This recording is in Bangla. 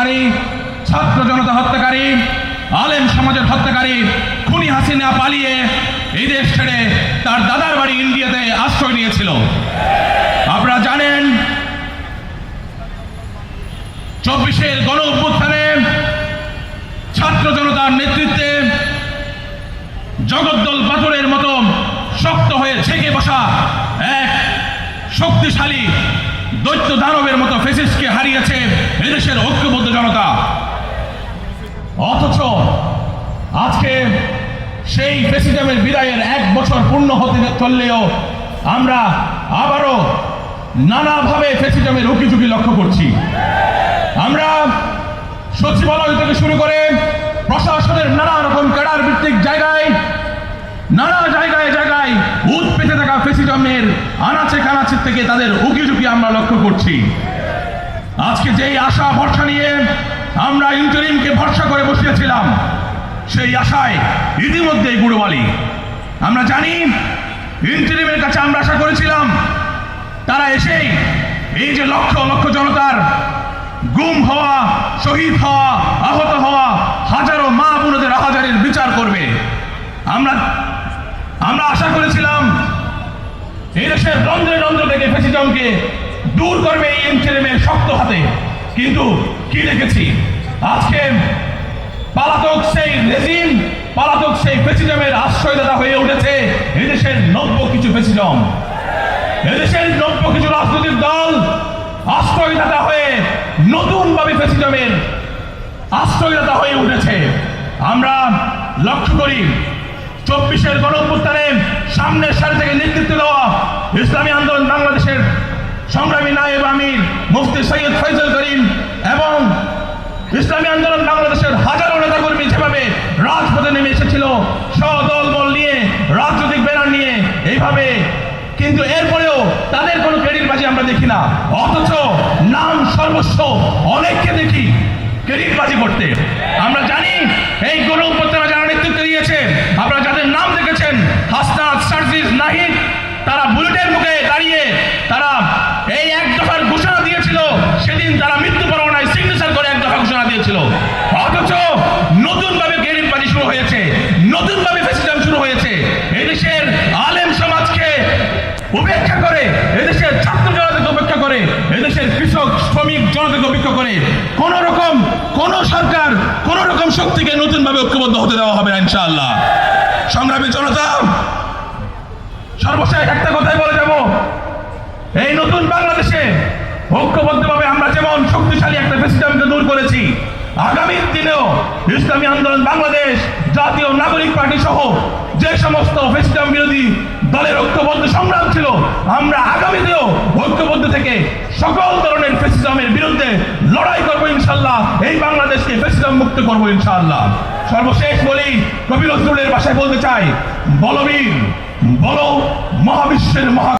ধ্বংসকারী ছাত্র জনতা হত্যাকারী, আলেম সমাজের হত্যাকারী খুনি হাসিনা পালিয়ে এই দেশ ছেড়ে তার দাদার বাড়ি ইন্ডিয়াতে আশ্রয় নিয়েছিল। আপনারা জানেন চব্বিশের গণ অভ্যুত্থানে ছাত্র জনতার নেতৃত্বে জগদ্দল পাথরের মতো শক্ত হয়ে ঝেঁকে বসা এক শক্তিশালী দৈত্য দানবের মতো ফেসিসকে হারিয়েছে এদেশের ঐক্যবদ্ধ জনতা। অথচ আজকে সেই ফেসিজমের বিদায়ের এক বছর পূর্ণ হতে চললেও আমরা আবারও নানাভাবে ফেসিজমের উকিঝুঁকি লক্ষ্য করছি। আমরা সচিবালয় থেকে শুরু করে প্রশাসনের নানা থেকে তাদের উকিঝুঁকি আমরা লক্ষ্য করছি। আজকে যেই আশা ভরসা নিয়ে আমরা ইন্টারিমকে ভরসা করে বসিয়েছিলাম, সেই আশায় ইতিমধ্যেই গুড়বালি। আমরা জানি ইন্টারিমের কাছে আমরা আশা করেছিলাম, তারা এসেই এই যে লক্ষ লক্ষ জনতার গুম হওয়া, শহীদ হওয়া, আহত হওয়া হাজারো মা বোনদের আহাজারের বিচার করবে আমরা আমরা আশা করেছিলাম এই দেশের রন্ধ্রে রন্ধ্র থেকে ফেসিজমকে দূর করবে এই ইন্টারিমের শক্ত হাতে। কিন্তু কি দেখেছি? আজকে পালাতক সেই রেজিম, পালাতক সেই ফেসিজমের আশ্রয়দাতা হয়ে উঠেছে এদেশের নব্য কিছু ফেসিজম। এদেশের নব্য কিছু রাজনৈতিক দল আশ্রয়দাতা হয়ে নতুনভাবে ফেসিজমের আশ্রয়দাতা হয়ে উঠেছে। আমরা লক্ষ্য করি চব্বিশের গণ সামনের সারি থেকে নেতৃত্ব দেওয়া ইসলামী আন্দোলন বাংলাদেশের সংগ্রামী নায়েব আমির মুফতি সৈয়দ ফৈজল করিম এবং ইসলামী আন্দোলন বাংলাদেশের হাজারো নেতাকর্মী যেভাবে রাজপথে নেমে এসেছিল, সদল বল নিয়ে, রাজনৈতিক ব্যানার নিয়ে এইভাবে, কিন্তু এরপরেও তাদের কোনো ক্রেডিটবাজি আমরা দেখি না। অথচ নাম সর্বস্ব, অনেককে দেখি ক্রেডিটবাজি করতে। আমরা জানি এই গণ উপত্যকা যারা নেতৃত্ব দিয়েছে আপনারা যাদের নাম দেখেছেন হাসনাত সার্জিস নাহিদ তারা বুলেটের মুখে দাঁড়িয়ে তারা এই এক দফার ঘোষণা দিয়েছিল সেদিন তারা মৃত্যু পরোয়ানায় সিগনেচার করে এক দফা ঘোষণা দিয়েছিল অথচ নতুনভাবে ক্রেডিটবাজি শুরু হয়েছে নতুনভাবে ফেসিজম শুরু হয়েছে এদেশের আলেম সমাজকে উপেক্ষা করে এদেশের ছাত্র জনতাকে উপেক্ষা করে, এদেশের কৃষক, শ্রমিক জনতাকে উপেক্ষা করে, কোন রকম, কোন সরকার, কোন রকম শক্তিকে নতুনভাবে ঐক্যবদ্ধ হতে দেওয়া হবে ইনশাআল্লাহ। সংগ্রামী জনতা, সর্বশেষ একটা কথাই বলে যাব। এই নতুন বাংলাদেশে ঐক্যবদ্ধভাবে আমরা যেমন শক্তিশালী আগামী দিনেও ইসলামী আন্দোলন বাংলাদেশ, জাতীয় নাগরিক পার্টি সহ যে সমস্ত ফেসিজম বিরোধী দলের ঐক্যবদ্ধ সংগ্রাম ছিল, আমরা আগামীতেও ঐক্যবদ্ধ থেকে সকল ধরনের ফেসিজমের বিরুদ্ধে লড়াই করব ইনশাল্লাহ এই বাংলাদেশকে ফেসিজম মুক্ত করব ইনশাল্লাহ সর্বশেষ বলি কবি নজরুলের ভাষায় বলতে চাই, বলবীর, বলো মহাবিশ্বের মহা